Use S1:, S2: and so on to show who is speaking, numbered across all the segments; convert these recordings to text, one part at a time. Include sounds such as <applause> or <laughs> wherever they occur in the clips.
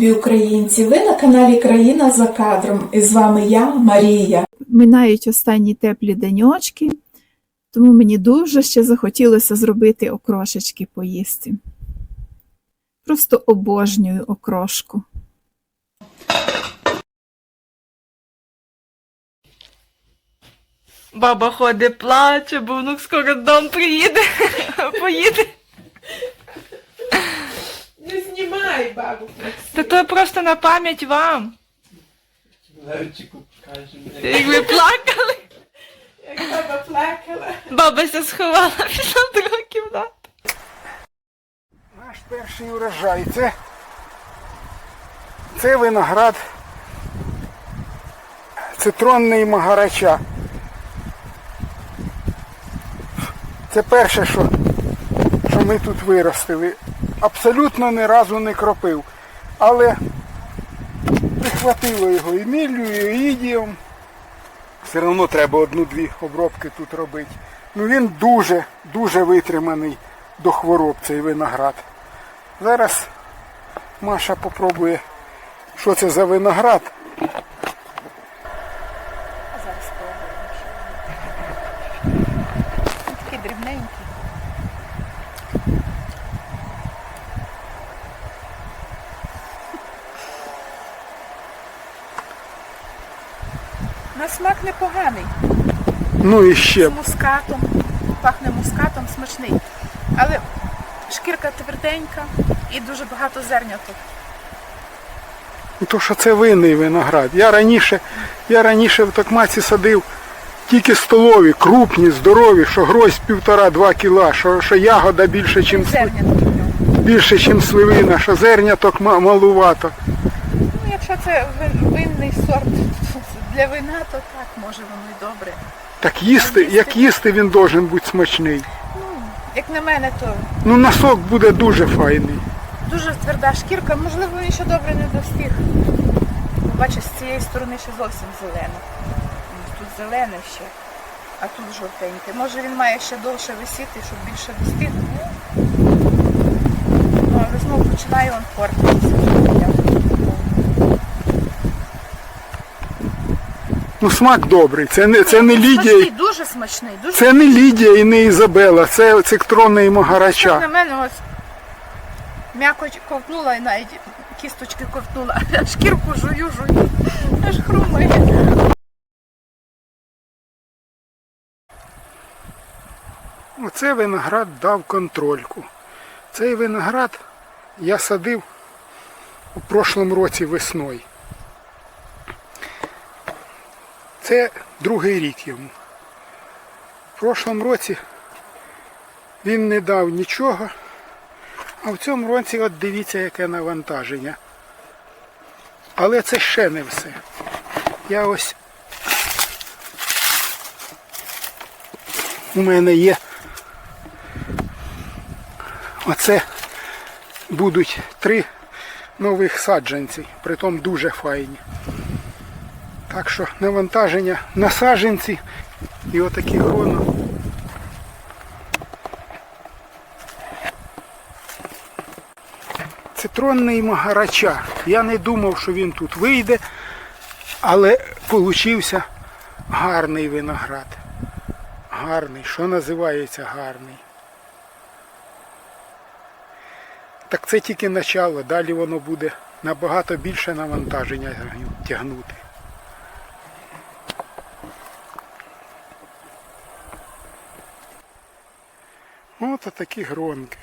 S1: любі українці! Ви на каналі Країна за кадром. І з вами я, Марія.
S2: Минають останні теплі деньочки, тому мені дуже ще захотілося зробити окрошечки поїсти. Просто обожнюю окрошку.
S3: Баба ходить, плаче, бо внук скоро дом приїде, <laughs> поїде.
S4: Не знімай, бабу.
S3: Та то просто на пам'ять вам.
S4: Левчику покажемо.
S3: Як ви плакали,
S4: Як баба плакала.
S3: баба ся сховала пішла в другу кімнату.
S5: Наш перший урожай. Це, це виноград цитронний магарача. Це перше, що, що ми тут виростили. Абсолютно ні разу не кропив. Але прихватило його і міллю, і ідієм. Все одно треба одну-дві обробки тут робити. Ну він дуже, дуже витриманий до хвороб цей виноград. Зараз Маша попробує, що це за виноград.
S2: Зараз Такий дрібненький. Смак непоганий.
S5: Ну і ще.
S2: З мускатом. Пахне мускатом, смачний. Але шкірка тверденька і дуже багато зерняток.
S5: Ну, То що це винний виноград. Я раніше, я раніше в Токмаці садив тільки столові, крупні, здорові, що грозь півтора-два кіла, що, що ягода більше, чим,
S2: ньому.
S5: більше, чим сливина, що зерняток ма- малувато.
S2: Ну, якщо це винний сорт для вина, то так, може воно і добре.
S5: Так їсти, як їсти він должен бути смачний.
S2: Як на мене, то
S5: Ну на сок буде дуже файний.
S2: дуже тверда шкірка, можливо, він ще добре не достиг. Ну, Бачиш, з цієї сторони ще зовсім зелено. Ось Тут зелене ще, а тут жовтеньке. Може він має ще довше висіти, щоб більше достиг. Ну, але знову починає він портитися.
S5: Ну смак добрий. Це не, це не Лідія,
S2: Смачний, дуже смачний, дуже
S5: це не Лідія і не Ізабела, це цитронний
S2: Як
S5: магарача.
S2: на мене ось м'якоть ковтнула і навіть кісточки ковтнула, <laughs> шкірку жую, жую, аж хрумає.
S5: Оце виноград дав контрольку. Цей виноград я садив у прошлому році весною. Це другий рік йому. В прошлому році він не дав нічого, а в цьому році от дивіться, яке навантаження. Але це ще не все. Я ось у мене є Оце будуть три нових саджанці, притом дуже файні. Так що навантаження на саджанці і отакі грона. Цитронний магарача. Я не думав, що він тут вийде, але получився гарний виноград. Гарний, що називається гарний. Так це тільки начало, далі воно буде набагато більше навантаження тягнути. От такі гронки.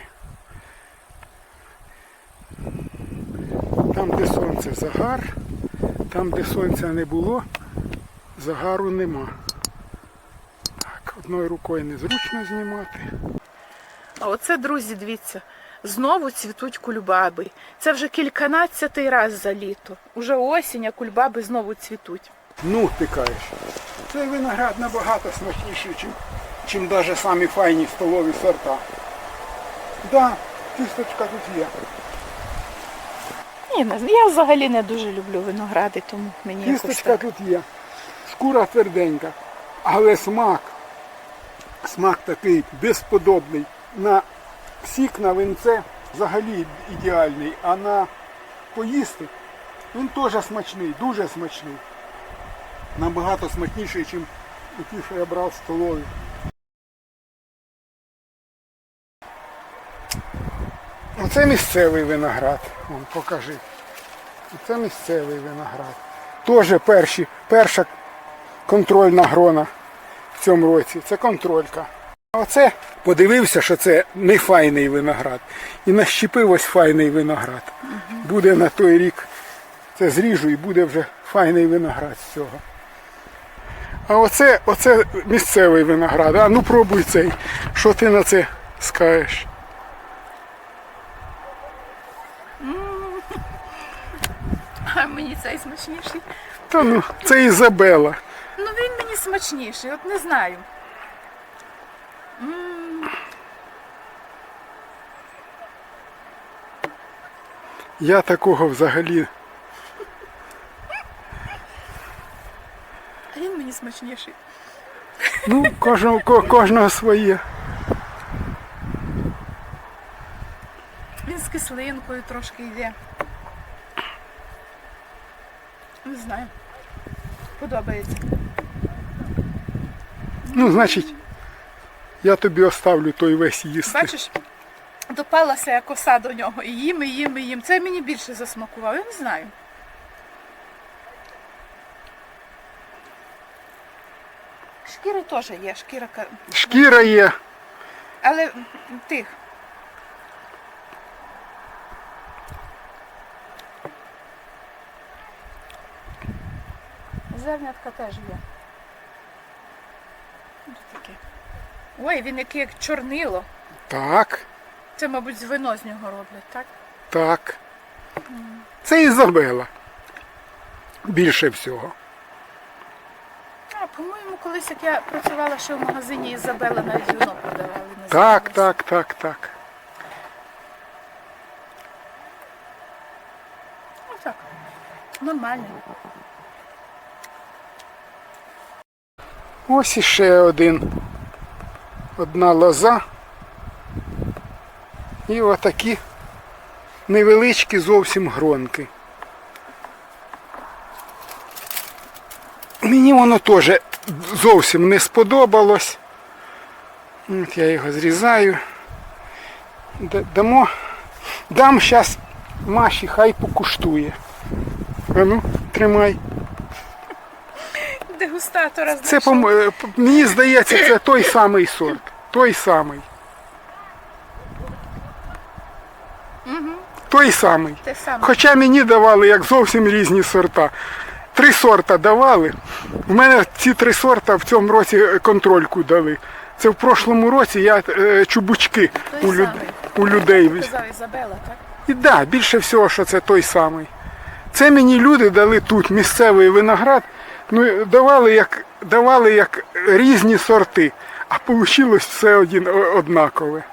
S5: Там, де сонце загар, там, де сонця не було, загару нема. Так, одною рукою незручно знімати.
S2: А оце, друзі, дивіться, знову цвітуть кульбаби. Це вже кільканадцятий раз за літо. Уже осінь, а кульбаби знову цвітуть.
S5: Ну, ти кажеш. Цей виноград набагато смачніший, чим, чим навіть самі файні столові сорта. Да, кісточка тут є.
S2: Ні, я взагалі не дуже люблю виногради, тому мені якось
S5: Кісточка
S2: так.
S5: тут є. Шкура тверденька. Але смак, смак такий безподобний. На сік на винце взагалі ідеальний, а на поїсти, він теж смачний, дуже смачний. Набагато смачніший, ніж ті, що я брав в столові. Оце місцевий виноград. Вон, покажи. Оце місцевий виноград. Теж перші, перша контрольна грона в цьому році. Це контролька. А оце подивився, що це не файний виноград. І нащепив ось файний виноград. Буде на той рік. Це зріжу і буде вже файний виноград з цього. А оце, оце місцевий виноград. А ну пробуй цей. Що ти на це скажеш?
S2: А мені цей смачніший.
S5: Та ну, це Ізабела.
S2: Ну він мені смачніший, от не знаю.
S5: Я такого взагалі.
S2: А він мені смачніший.
S5: Ну, кожного, кожного своє.
S2: Він з кислинкою трошки йде. Не знаю. Подобається.
S5: Ну, значить, я тобі оставлю той весь їсти.
S2: Бачиш, допалася коса до нього. І їм, і їм, і їм. Це мені більше засмакував. Я не знаю. Шкіра теж є, шкіра.
S5: Шкіра є.
S2: Але тих. Зернятка теж є. Ось таке. Ой, він який як чорнило.
S5: Так,
S2: Це, мабуть, з вино з нього роблять, так?
S5: так. Це Ізабела. Більше всього.
S2: А, по-моєму, колись як я працювала ще в магазині Ізабела, навіть вино продавали.
S5: Так, так, так, так.
S2: Ну так. Нормально.
S5: Ось іще один. Одна лоза. І отакі невеличкі зовсім гронки. Мені воно теж зовсім не сподобалось. От я його зрізаю. Дамо. Дам зараз Маші, хай покуштує. А ну, тримай.
S2: Дегустатора
S5: Це
S2: знайшов.
S5: пом- е, мені здається, це той самий сорт. Той самий. Той самий.
S2: те саме.
S5: Хоча мені давали як зовсім різні сорта. Три сорта давали. В мене ці три сорта в цьому році е, контрольку дали. Це в прошлому році я е, чубучки
S2: Той
S5: у, люд... у людей.
S2: Казав Ізабела, так?
S5: І так, да, більше всього, що це той самий. Це мені люди дали тут місцевий виноград, ну давали як, давали як різні сорти, а вийшло все один, однакове.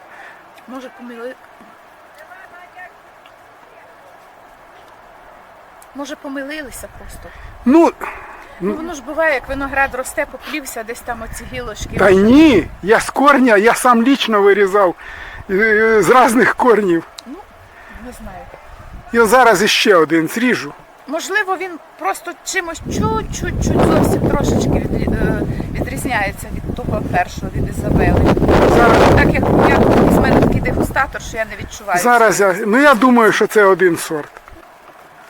S2: Може помили. Може помилилися просто.
S5: Ну,
S2: Ну воно ж буває, як виноград росте, поплівся, десь там оці гілочки.
S5: та ні, я з корня, я сам лічно вирізав е, з різних корнів.
S2: Ну, Не знаю.
S5: Я зараз іще один зріжу.
S2: Можливо, він просто чимось чуть-чуть, зовсім трошечки від, е, відрізняється від того першого, від Ізабели.
S5: Зараз,
S2: Так як я з мене такий дегустатор, що я не відчуваю.
S5: зараз я, ну я думаю, що це один сорт.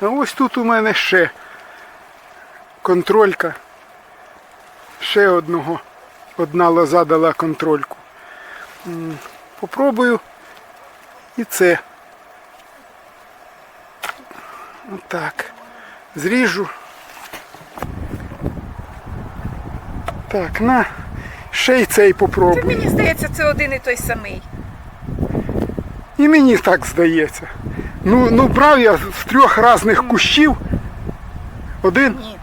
S5: А ось тут у мене ще контролька. Ще одного. Одна лоза дала контрольку. Попробую і це. Отак. Зріжу. Так, на. Ще й цей
S2: Це
S5: попробую.
S2: мені здається, це один і той самий.
S5: І мені так здається. Ну, ну брав я з трьох різних кущів. Один.
S2: Ні.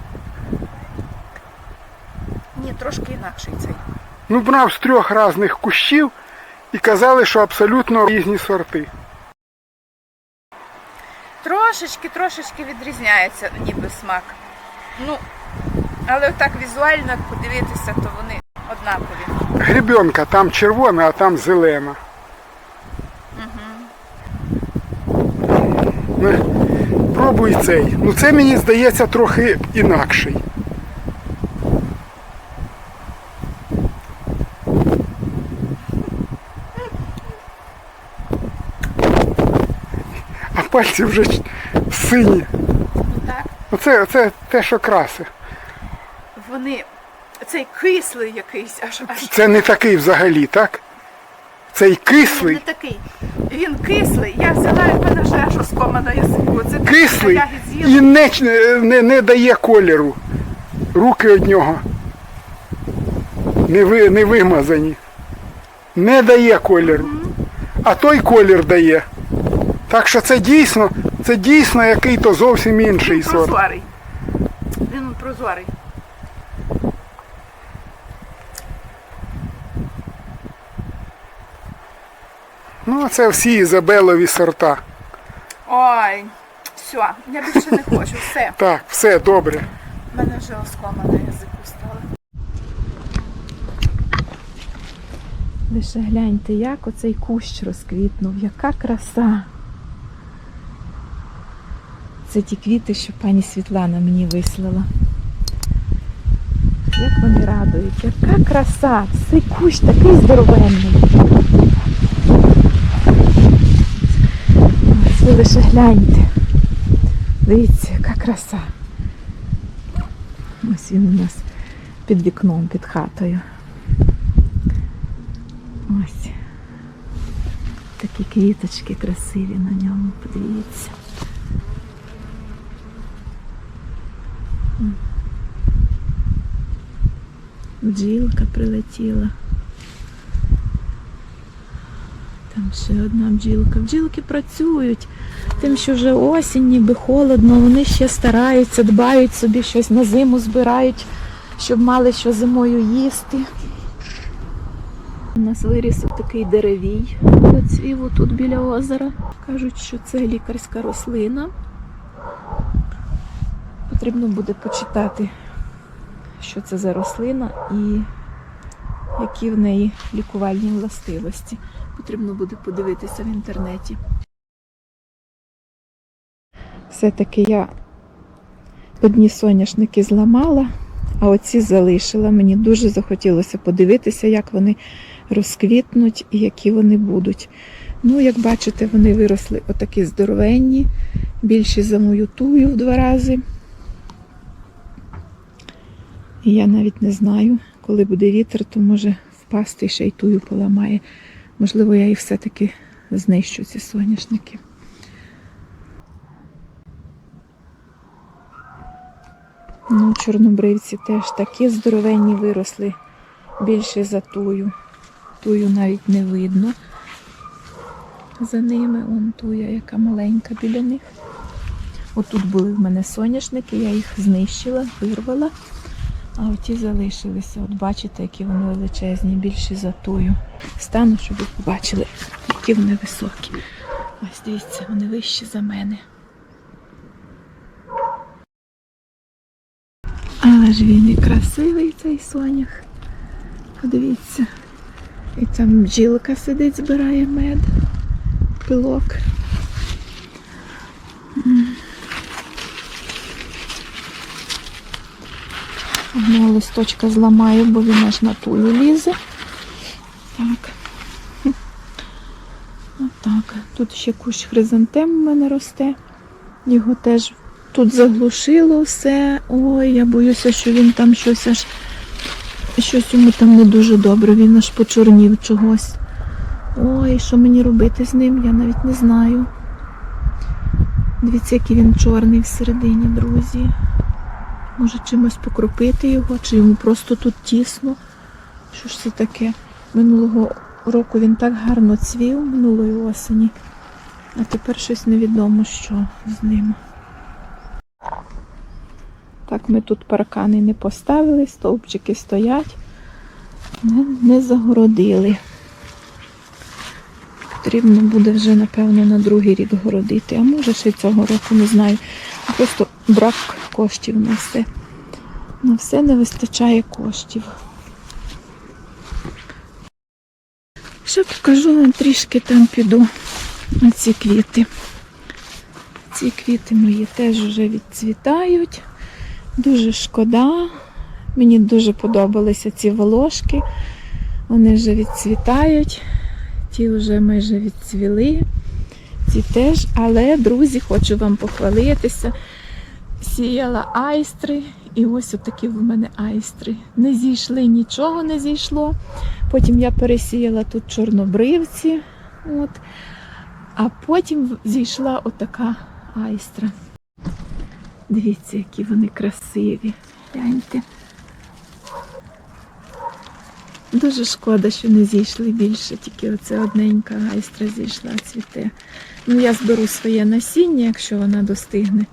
S2: Ні, трошки інакший цей.
S5: Ну, брав з трьох різних кущів і казали, що абсолютно різні сорти.
S2: Трошечки, трошечки відрізняється ніби смак. Ну, але так візуально, як подивитися, то вони однакові.
S5: Гребенка там червона, а там зелена. Угу. Пробуй цей. Ну це мені здається трохи інакший. А пальці вже сині.
S6: Так.
S5: Оце, оце те, що краси.
S6: Вони. Цей кислий якийсь, аж аж
S5: Це не такий взагалі, так? Цей кислий,
S6: не такий. Він кислий. Я взяла і оскома на язику. Це
S5: кислий і не, не, не дає кольору. Руки од нього не, ви, не вимазані. Не дає кольору. А той колір дає. Так що це дійсно, це дійсно який-то зовсім інший сорт.
S6: Прозорий. Він прозорий.
S5: Ну, це всі Ізабелові сорта.
S6: Ой, все, я більше не хочу. Все. <laughs>
S5: Так, все добре.
S6: У мене вже оскома на язику стала.
S2: Лише гляньте, як оцей кущ розквітнув, яка краса. Це ті квіти, що пані Світлана мені вислала. Як вони радують, яка краса! Цей кущ такий здоровенний. Ось ви лише гляньте. Дивіться, яка краса. Ось він у нас під вікном, під хатою. Ось. Такі квіточки красиві на ньому, подивіться. Бджілка прилетіла. Там ще одна бджілка. Бджілки працюють. Тим, що вже осінь, ніби холодно, вони ще стараються, дбають собі щось на зиму збирають, щоб мали що зимою їсти. У нас виріс такий деревій, цвів тут біля озера. Кажуть, що це лікарська рослина. Потрібно буде почитати, що це за рослина і які в неї лікувальні властивості. Потрібно буде подивитися в інтернеті. Все-таки я одні соняшники зламала, а оці залишила. Мені дуже захотілося подивитися, як вони розквітнуть і які вони будуть. Ну, як бачите, вони виросли отакі здоровенні, більші за мою тую в два рази. І я навіть не знаю, коли буде вітер, то може впасти і ще й тую поламає. Можливо, я і все-таки знищу ці соняшники. Ну, чорнобривці теж такі здоровенні виросли, більше за тую. Тую навіть не видно. За ними он туя, яка маленька біля них. Отут були в мене соняшники, я їх знищила, вирвала, а оті залишилися. От бачите, які вони величезні, більші за тую. Стану, щоб ви побачили, які вони високі. Ось дивіться, вони вищі за мене. Але ж він і красивий цей сонях. Подивіться. І там бджілка сидить, збирає мед, пилок. Одного листочка зламаю, бо він аж на тую лізе. Так. <laughs> Отак. Тут ще кущ хризантем у мене росте. Його теж тут заглушило все. Ой, я боюся, що він там щось аж щось йому там не дуже добре, він аж почорнів чогось. Ой, що мені робити з ним, я навіть не знаю. Дивіться, який він чорний всередині, друзі. Може чимось покропити його, чи йому просто тут тісно. Що ж це таке? Минулого року він так гарно цвів минулої осені, а тепер щось невідомо, що з ним. Так, ми тут паркани не поставили, стовпчики стоять, не, не загородили. Потрібно буде вже, напевно, на другий рік городити, а може ще цього року, не знаю. Просто брак коштів на. На все не вистачає коштів. Ще покажу вам трішки там піду на ці квіти. Ці квіти мої теж вже відцвітають. Дуже шкода. Мені дуже подобалися ці волошки. Вони вже відцвітають. Ті вже майже відцвіли. Ці теж. Але, друзі, хочу вам похвалитися. Сіяла айстри, і ось отакі в мене айстри. Не зійшли, нічого не зійшло. Потім я пересіяла тут чорнобривці. От. А потім зійшла отака айстра. Дивіться, які вони красиві. Гляньте. Дуже шкода, що не зійшли більше, тільки оце одненька айстра зійшла, цвіте. Ну, я зберу своє насіння, якщо вона достигне,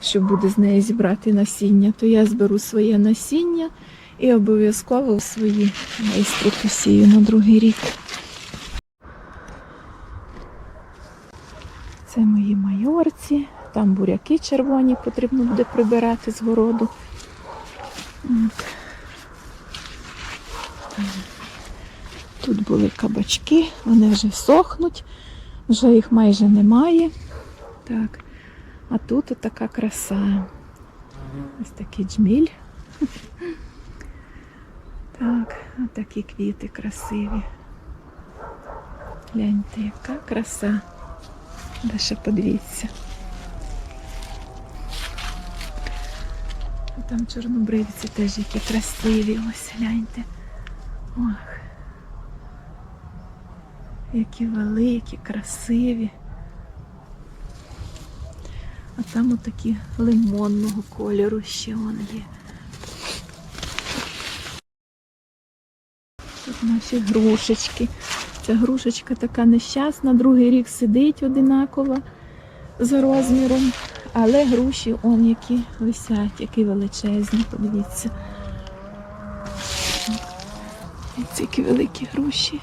S2: що буде з неї зібрати насіння, то я зберу своє насіння і обов'язково свої айстри посію на другий рік. Це мої майорці, там буряки червоні потрібно буде прибирати з городу. От. Тут були кабачки, вони вже сохнуть, вже їх майже немає. Так. А тут така краса. Ось такий джміль. <laughs> Так, отакі квіти красиві. Гляньте, яка краса. Лише подивіться. Там чорнобривці теж які красиві. Ось гляньте. Ох. Які великі, красиві. А там отакі лимонного кольору ще вон є. Тут наші грушечки. Ця грушечка така нещасна, другий рік сидить одинаково за розміром, але груші он які висять, які величезні, подивіться. Ці які великі груші.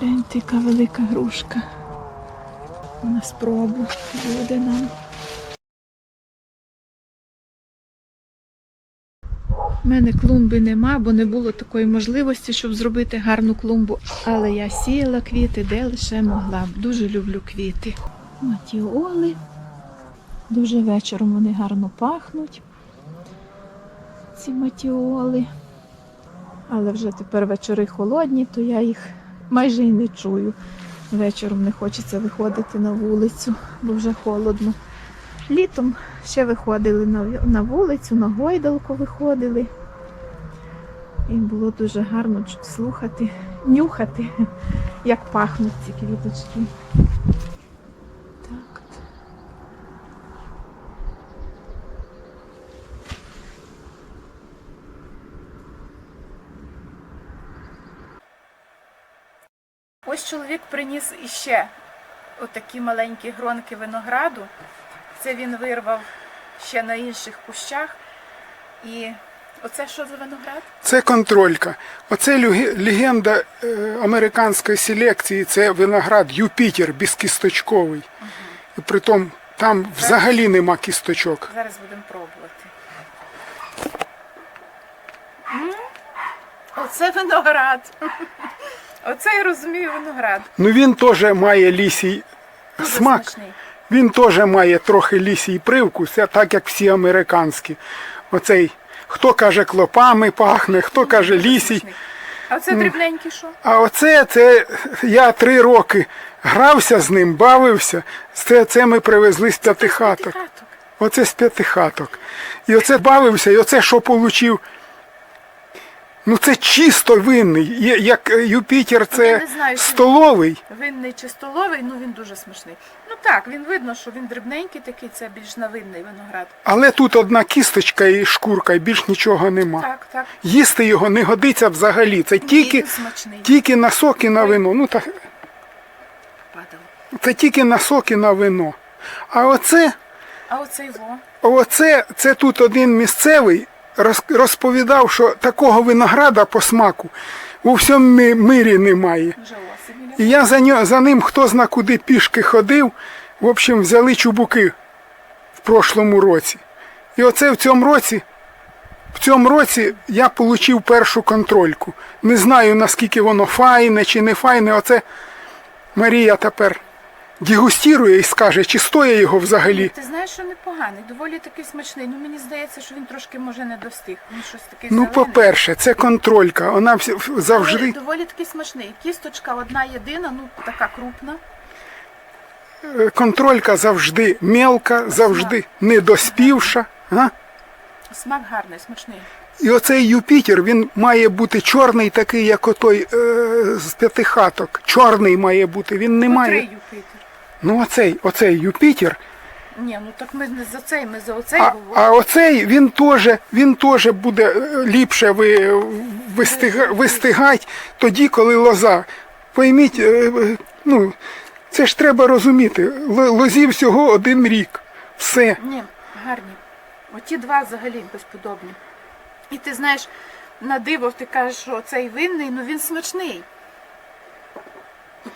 S2: Гляньте, яка велика грушка. На спробу буде нам. У мене клумби нема, бо не було такої можливості, щоб зробити гарну клумбу. Але я сіяла квіти, де лише могла. Дуже люблю квіти. Матіоли. Дуже вечором вони гарно пахнуть. Ці матіоли. Але вже тепер вечори холодні, то я їх майже і не чую. Вечором не хочеться виходити на вулицю, бо вже холодно. Літом ще виходили на, вулицю, на гойдалку виходили. І було дуже гарно слухати, нюхати, як пахнуть ці квіточки. Так. от.
S6: Ось чоловік приніс іще отакі маленькі гронки винограду. Це він вирвав ще на інших кущах. І оце що за виноград?
S5: Це контролька. Оце легенда е, американської селекції. Це виноград Юпітер безкісточковий. І притом там взагалі нема кісточок.
S6: Зараз будемо пробувати. Оце виноград. Оце я розумію виноград.
S5: Ну він теж має лісій
S6: Дуже
S5: смак.
S6: смачний.
S5: Він теж має трохи лісій привкус, це так як всі американські. Оцей, хто каже клопами пахне, хто каже лісій.
S6: А оце дрібненький що?
S5: А оце це я три роки грався з ним, бавився. Це, це ми привезли з п'ятихаток.
S6: Хаток.
S5: Оце з п'ятихаток. І оце бавився, і оце що получив. Ну це чисто винний. Є- Як е, Юпітер,
S6: Я
S5: це
S6: не знаю, чи-
S5: столовий.
S6: Винний чи столовий, ну він дуже смачний. Ну так, він видно, що він дрібненький такий, це більш на винний виноград.
S5: Але тут одна кісточка і шкурка, і більш нічого нема.
S6: Так, так.
S5: Їсти його не годиться взагалі. Це тільки,
S6: Дуже смачний.
S5: тільки на сок і на вино. Ну так,
S6: Падало.
S5: це тільки на сок і на вино. А оце,
S6: А оцей во.
S5: оце, це тут один місцевий розповідав, що такого винограда по смаку у всьому мирі немає. І я за, нього, за ним хто зна куди пішки ходив. В общем, взяли чубуки в прошлому році. І оце в цьому році, в цьому році я отримав першу контрольку. Не знаю, наскільки воно файне чи не файне. Оце Марія тепер дегустірує і скаже, чи стоїть його взагалі.
S6: Ти знаєш, що непоганий, доволі такий смачний. Ну мені здається, що він трошки може не достиг. Він щось таке
S5: Ну,
S6: зелене.
S5: по-перше, це контролька. Вона всі-
S6: Але
S5: завжди
S6: доволі такий смачний. Кісточка одна єдина, ну така крупна.
S5: е, контролька завжди мелка, завжди недоспівша. А?
S6: Смак гарний, смачний.
S5: І оцей Юпітер, він має бути чорний, такий, як отой е, з п'яти хаток. Чорний має бути. Він не
S6: Котрий
S5: має.
S6: Юпітер?
S5: Ну, оцей, оцей Юпітер.
S6: Ні, ну так ми не за цей, ми за оцей
S5: А,
S6: говоримо.
S5: а оцей він теж він теж буде е, ліпше ви, вистига, вистигати тоді, коли лоза. Пойміть, е, е, ну, це ж треба розуміти. Л- Лозі всього один рік. Все.
S6: Ні, гарні. Оті два взагалі безподобні. І ти знаєш, на диво ти кажеш, що цей винний, ну він смачний.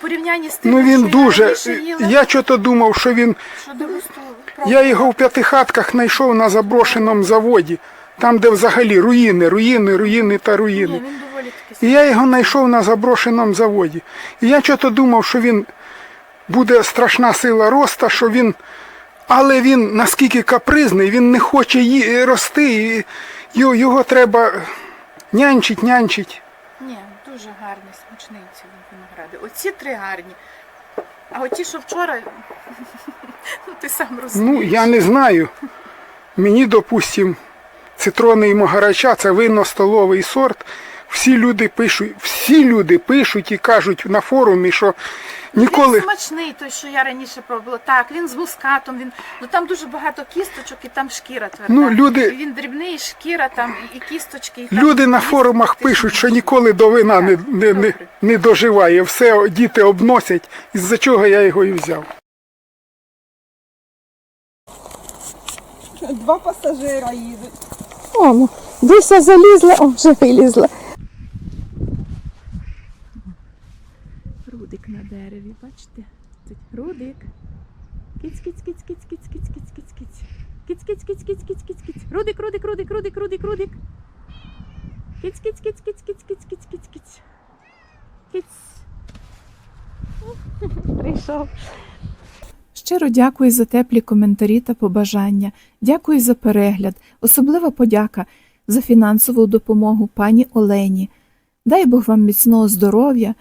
S6: Порівнянні з тим,
S5: Ну він
S6: що я
S5: дуже.
S6: раніше їла,
S5: Я чого-то думав, що він.
S6: що.
S5: Я його в п'ятихатках знайшов на заброшеному заводі, там, де взагалі руїни, руїни, руїни та
S6: Ні,
S5: руїни.
S6: він доволі такий
S5: І я його знайшов на заброшеному заводі. І я чого-то думав, що він буде страшна сила роста, що він. Але він наскільки капризний, він не хоче ї... рости, і його, його треба нянчить, нянчить.
S6: Ні, дуже гарний, виногради. Оці три гарні. А оті, що вчора, <laughs> ну ти сам розумієш.
S5: Ну, я не знаю. Мені, допустим, цитрони і могарача це винно столовий сорт. Всі люди пишуть, всі люди пишуть і кажуть на форумі, що ніколи.
S6: Він смачний, той, що я раніше пробувала. Так, він з мускатом, він ну там дуже багато кісточок і там шкіра тверда.
S5: Ну, люди-
S6: І він дрібний, шкіра там, і, і кісточки. І там
S5: Люди на
S6: ліс
S5: форумах
S6: практично
S5: пишуть, що ніколи до вина не, не, не, не доживає. Все діти обносять, із-за чого я його і взяв.
S3: Два пасажира їдуть.
S2: О, ну, Дуся залізла, о, вже вилізла. Рудик на дереві, бачите? Рудик. Кіць, кіць, кіць, кіць, кіць, кіць, кіць, кіць, кіць. Кіць, кіць, кіць, кіць, кіць. Рудик, рудик, рудик, рудик, рудик, рудик. Кіць, кіць, кіць, кіць, кіць, кіць, кіць, кіць, кіць. Кіць. Прийшов. Щиро дякую за теплі коментарі та побажання. Дякую за перегляд. Особлива подяка за фінансову допомогу пані Олені. Дай Бог вам міцного здоров'я,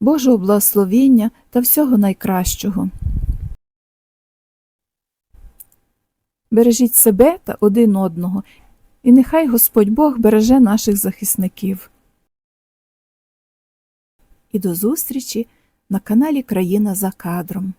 S2: Божого благословіння та всього найкращого. Бережіть себе та один одного, і нехай Господь Бог береже наших захисників. І до зустрічі на каналі Країна за кадром.